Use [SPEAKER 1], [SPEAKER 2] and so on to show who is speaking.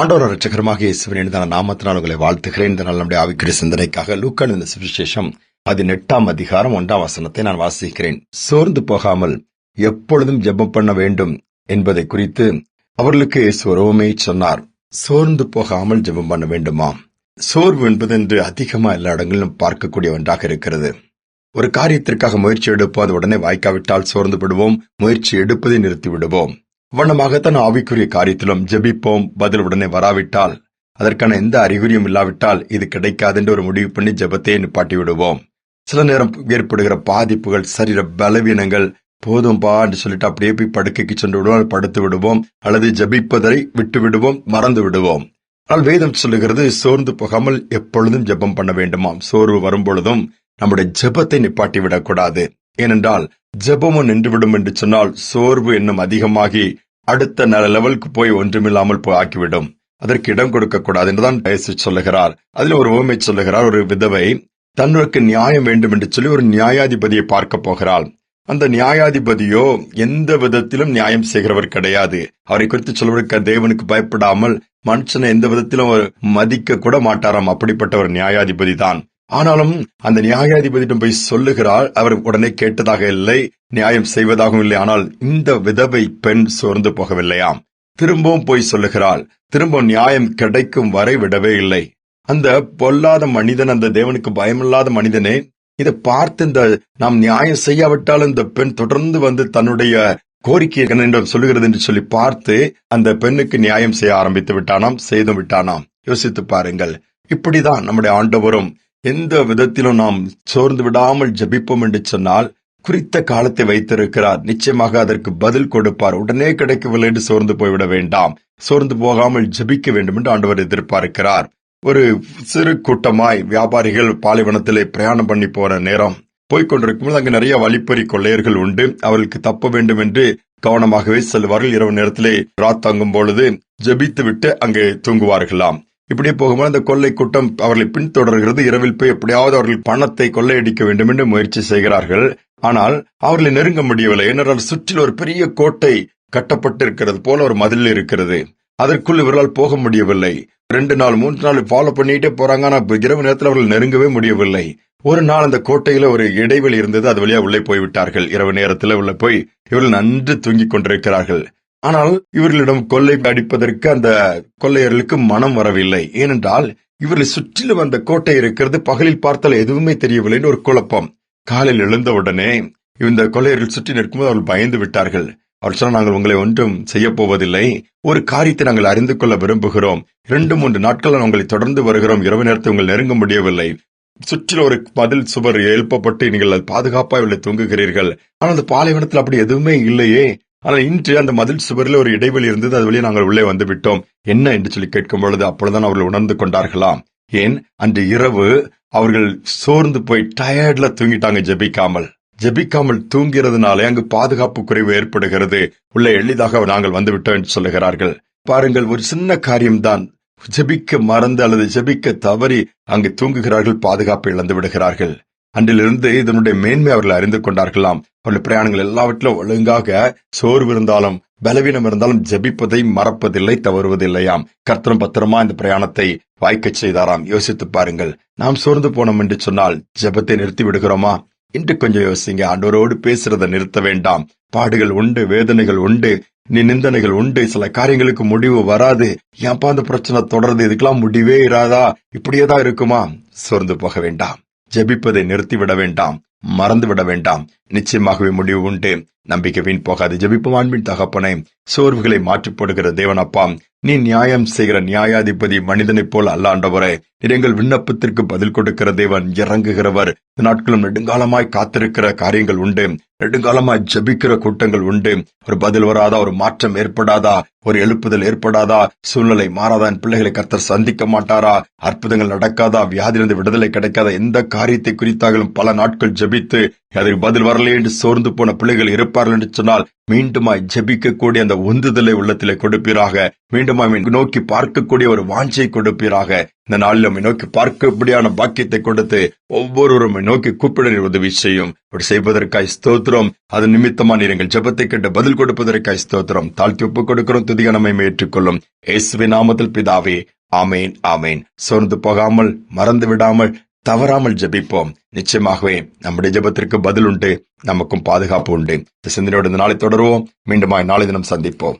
[SPEAKER 1] ஆண்டோர ரட்சகரமாக இயேசுவின் நாமத்தினால் உங்களை வாழ்த்துகிறேன். இந்த நாள் நம்முடைய ஆவிக்குரிய சிந்தனைக்காக லூக்கன் இந்த சுவிசேஷம் பதினெட்டாம் அதிகாரம் ஒன்றாம் வசனத்தை நான் வாசிக்கிறேன். சோர்ந்து போகாமல் எப்பொழுதும் ஜெபம் பண்ண வேண்டும் என்பதை குறித்து அவர்களுக்கு இயேசு சொன்னார். சோர்ந்து போகாமல் ஜெபம் பண்ண வேண்டுமா? சோர்வு என்பது என்று அதிகமா எல்லா இடங்களிலும் பார்க்கக்கூடிய ஒன்றாக இருக்கிறது. ஒரு காரியத்திற்காக முயற்சி எடுப்போம் அது உடனே வாய்க்காவிட்டால் சோர்ந்து விடுவோம் முயற்சி எடுப்பதை நிறுத்தி விடுவோம். வண்ணமாகத்தான் ஆவிக்குரிய காரியத்திலும் ஜெபிப்போம். பதில் உடனே வராவிட்டால் அதற்கான எந்த அறிகுறியும் இல்லாவிட்டால் இது கிடைக்காது என்று ஒரு முடிவு பண்ணி ஜெபத்தையே நிப்பாட்டி விடுவோம் சில நேரம் ஏற்படுகிற பாதிப்புகள் சரீர பலவீனங்கள் போதும்பா என்று சொல்லிட்டு அப்படியே போய் படுக்கைக்கு சென்று விடுவோம் படுத்து விடுவோம். அல்லது ஜெபிப்பதை விட்டு விடுவோம் மறந்து விடுவோம். ஆனால் வேதம் சொல்லுகிறது சோர்ந்து போகாமல் எப்பொழுதும் ஜெபம் பண்ண வேண்டுமாம். சோர்வு வரும்பொழுதும் நம்முடைய ஜெபத்தை நிப்பாட்டி விடக்கூடாது ஏனென்றால் ஜெபமும் நின்றுவிடும் என்று சொன்னால் சோர்வு இன்னும் அதிகமாகி அடுத்த நல்ல லெவலுக்கு போய் ஒன்றுமில்லாமல் போய் ஆக்கிவிடும். அதற்கு இடம் கொடுக்க கூடாது என்றுதான் இயேசு சொல்லுகிறார். அதில் ஒரு உவமை சொல்லுகிறார். ஒரு விதவை தன்னுக்கு நியாயம் வேண்டும் என்று சொல்லி ஒரு நியாயாதிபதியை பார்க்க போகிறாள். அந்த நியாயாதிபதியோ எந்த விதத்திலும் நியாயம் செய்கிறவர் கிடையாது. அவரை குறித்து சொல்வதற்கு தேவனுக்கு பயப்படாமல் மனுஷனை எந்த விதத்திலும் மதிக்க கூட மாட்டாராம். அப்படிப்பட்ட ஒரு நியாயாதிபதி தான் ஆனாலும் அந்த நியாயாதிபதியிடம் போய் சொல்லுகிறாள் அவர் உடனே கேட்டதாக இல்லை நியாயம் செய்வதாகவும் இல்லை ஆனால் இந்த விதவை பெண் சோர்ந்து போகவில்லையாம். திரும்பவும் போய் சொல்லுகிறாள் திரும்ப நியாயம் கிடைக்கும் வரை விடவே இல்லை. அந்த பொல்லாத மனிதன் அந்த தேவனுக்கு பயமில்லாத மனிதனே இதை பார்த்து இந்த நாம் நியாயம் செய்யாவிட்டாலும் இந்த பெண் தொடர்ந்து வந்து தன்னுடைய கோரிக்கை என்னிடம் சொல்லுகிறது என்று சொல்லி பார்த்து அந்த பெண்ணுக்கு நியாயம் செய்ய ஆரம்பித்து விட்டானாம் செய்தும் விட்டானாம். யோசித்து பாருங்கள். இப்படிதான் நம்முடைய ஆண்டவரும் எந்த விதத்திலும் நாம் சோர்ந்து விடாமல் ஜபிப்போம் என்று சொன்னால் குறித்த காலத்தை வைத்திருக்கிறார். நிச்சயமாக அதற்கு பதில் கொடுப்பார். உடனே கிடைக்கவில்லை என்று சோர்ந்து போய்விட வேண்டாம். சோர்ந்து போகாமல் ஜபிக்க வேண்டும் என்று ஆண்டவர் எதிர்பார்க்கிறார். ஒரு சிறு கூட்டமாய் வியாபாரிகள் பாலைவனத்திலே பிரயாணம் பண்ணி போற நேரம் போய்கொண்டிருக்கும்போது அங்கு நிறைய வழிப்பறி கொள்ளையர்கள் உண்டு. அவர்களுக்கு தப்ப வேண்டும் என்று கவனமாகவே செல்வார்கள். இரவு நேரத்திலே ராத்தங்கும் பொழுது ஜபித்து விட்டு அங்கே தூங்குவார்களாம். இப்படியே போகும்போது அந்த கொள்ளை கூட்டம் அவர்களை பின்தொடர்கிறது. இரவில் போய் எப்படியாவது அவர்கள் பணத்தை கொள்ளையடிக்க வேண்டும் என்று முயற்சி செய்கிறார்கள். ஆனால் அவர்களை நெருங்க முடியவில்லை. ஏனென்றால் சுற்றில் ஒரு பெரிய கோட்டை கட்டப்பட்டிருக்கிறது போல ஒரு மதில் இருக்கிறது. அதற்குள் இவர்களால் போக முடியவில்லை. ரெண்டு நாள் மூன்று நாள் ஃபாலோ பண்ணிட்டே போறாங்க. ஆனா இரவு நேரத்தில் அவர்கள் நெருங்கவே முடியவில்லை. ஒரு நாள் அந்த கோட்டையில ஒரு இடைவெளி இருந்தது. அது வழியா உள்ளே போய்விட்டார்கள். இரவு நேரத்தில் உள்ள போய் இவர்கள் நன்று தூங்கிக் கொண்டிருக்கிறார்கள். ஆனால் இவர்களிடம் கொள்ளை அடிப்பதற்கு அந்த கொள்ளையர்களுக்கு மனம் வரவில்லை. ஏனென்றால் இவர்களை சுற்றிலும் அந்த கோட்டை இருக்கிறது பகலில் பார்த்தால் எதுவுமே தெரியவில்லைன்னு ஒரு குழப்பம். காலையில் எழுந்தவுடனே இந்த கொள்ளையர்கள் சுற்றி நிற்கும்போது அவர்கள் பயந்து விட்டார்கள். அவர் சொன்னால் நாங்கள் உங்களை ஒன்றும் செய்ய போவதில்லை. ஒரு காரியத்தை நாங்கள் அறிந்து கொள்ள விரும்புகிறோம். இரண்டு மூன்று நாட்கள் உங்களை தொடர்ந்து வருகிறோம். இரவு நேரத்தை உங்கள் நெருங்க முடியவில்லை. சுற்றில் ஒரு பதில் சுவர் எழுப்பப்பட்டு நீங்கள் பாதுகாப்பாக உள்ள தூங்குகிறீர்கள். ஆனால் அந்த பாலைவனத்தில் அப்படி எதுவுமே இல்லையே. ஆனால் இன்று அந்த மதில் சுவரில் ஒரு இடைவெளி இருந்தது அது வழியே நாங்கள் உள்ளே வந்து விட்டோம். என்ன என்று சொல்லி கேட்கும் பொழுது அப்பொழுதுதான் அவர்கள் உணர்ந்து கொண்டார்களாம். ஏன்? அன்று இரவு அவர்கள் சோர்ந்து போய் டயர்ட்ல தூங்கிட்டாங்க ஜெபிக்காமல். ஜெபிக்காமல் தூங்கிறதுனாலே அங்கு பாதுகாப்பு குறைவு ஏற்படுகிறது. உள்ள எளிதாக நாங்கள் வந்துவிட்டோம் என்று சொல்லுகிறார்கள். பாருங்கள் ஒரு சின்ன காரியம்தான். ஜெபிக்க மறந்து அல்லது ஜெபிக்க தவறி அங்கு தூங்குகிறார்கள் பாதுகாப்பை இழந்து விடுகிறார்கள். அன்றிலிருந்து இதனுடைய மேன்மை அவர்கள் அறிந்து கொண்டார்களாம். அவருடைய பிரயாணங்கள் எல்லாவற்றிலும் ஒழுங்காக சோர்வு இருந்தாலும் பலவீனம் இருந்தாலும் ஜெபிப்பதை மறப்பதில்லை தவறுவதில்லையாம். கர்த்தரும் பத்திரமா இந்த பிரயாணத்தை வாய்க்கச் செய்தாராம். யோசித்து பாருங்கள். நாம் சோர்ந்து போனோம் என்று சொன்னால் ஜெபத்தை நிறுத்தி விடுகிறோமா? இன்று கொஞ்சம் யோசிங்க. ஆண்டோரோடு பேசுறதை நிறுத்த வேண்டாம். பாடுகள் உண்டு வேதனைகள் உண்டு நீ நிந்தனைகள் உண்டு. சில காரியங்களுக்கு முடிவு வராது. ஏன்பா அந்த பிரச்சனை தொடர்ந்து இதுக்கெல்லாம் முடிவே இராதா? இப்படியேதான் இருக்குமா? சோர்ந்து போக வேண்டாம். ஜெபிப்பதை நிறுத்திவிட வேண்டாம் மறந்துவிட வேண்டாம். நிச்சயமாகவே முடிவு உண்டு. நம்பிக்கை வீண் போகாது. ஜெபிப்பும் அன்பின் தகப்பனை. சோர்வுகளை மாற்றி போடுகிற தேவனப்பா நீ நியாயம் செய்கிற நியாயாதிபதி மனிதனைப் போல் அல்லாண்டவரே. எங்கள் விண்ணப்பத்திற்கு பதில் கொடுக்கிற தேவன் இறங்குகிறவர். நாட்களும் நெடுங்காலமாய் காத்திருக்கிற காரியங்கள் உண்டு. நெடுங்காலமாய் ஜபிக்கிற கூட்டங்கள் உண்டு. ஒரு பதில் வராதா ஒரு மாற்றம் ஏற்படாதா ஒரு எழுப்புதல் ஏற்படாதா சூழ்நிலை மாறாதா என் பிள்ளைகளை கர்த்தர் சந்திக்க மாட்டாரா அற்புதங்கள் நடக்காதா வியாதிலிருந்து விடுதலை கிடைக்காத எந்த காரியத்தை குறித்தாலும் பல நாட்கள் ஜபித்து அதற்கு பதில் வர வரலை என்று சோர்ந்து போன பிள்ளைகள் இருப்பார்கள் என்று சொன்னால் மீண்டுமாய் ஜபிக்கக்கூடிய அந்த உந்துதலை உள்ளத்திலே கொடுப்பீராக. மீண்டுமாய் நோக்கி பார்க்கக்கூடிய ஒரு வாஞ்சை கொடுப்பீராக. இந்த நாளில் நம்மை நோக்கி பார்க்கக்கூடியான பாக்கியத்தை கொடுத்து ஒவ்வொருவரும் நோக்கி கூப்பிட உதவி செய்யும். அப்படி செய்வதற்காய் ஸ்தோத்திரம். அது நிமித்தமா நீங்கள் ஜபத்தை கேட்டு பதில் கொடுப்பதற்காய் ஸ்தோத்திரம். தாழ்த்தி ஒப்பு கொடுக்கிறோம். துதிக நம்மை ஏற்றுக்கொள்ளும். இயேசுவின் நாமத்தில் பிதாவே. ஆமேன் ஆமேன். சோர்ந்து போகாமல் மறந்து விடாமல் தவறாமல் ஜெபிப்போம். நிச்சயமாகவே நம்முடைய ஜெபத்திற்கு பதில் உண்டு நமக்கும் பாதுகாப்பு உண்டு. இந்த சிந்தனையோடு இந்த நாளை தொடருவோம். மீண்டும் நாளை தினம் சந்திப்போம்.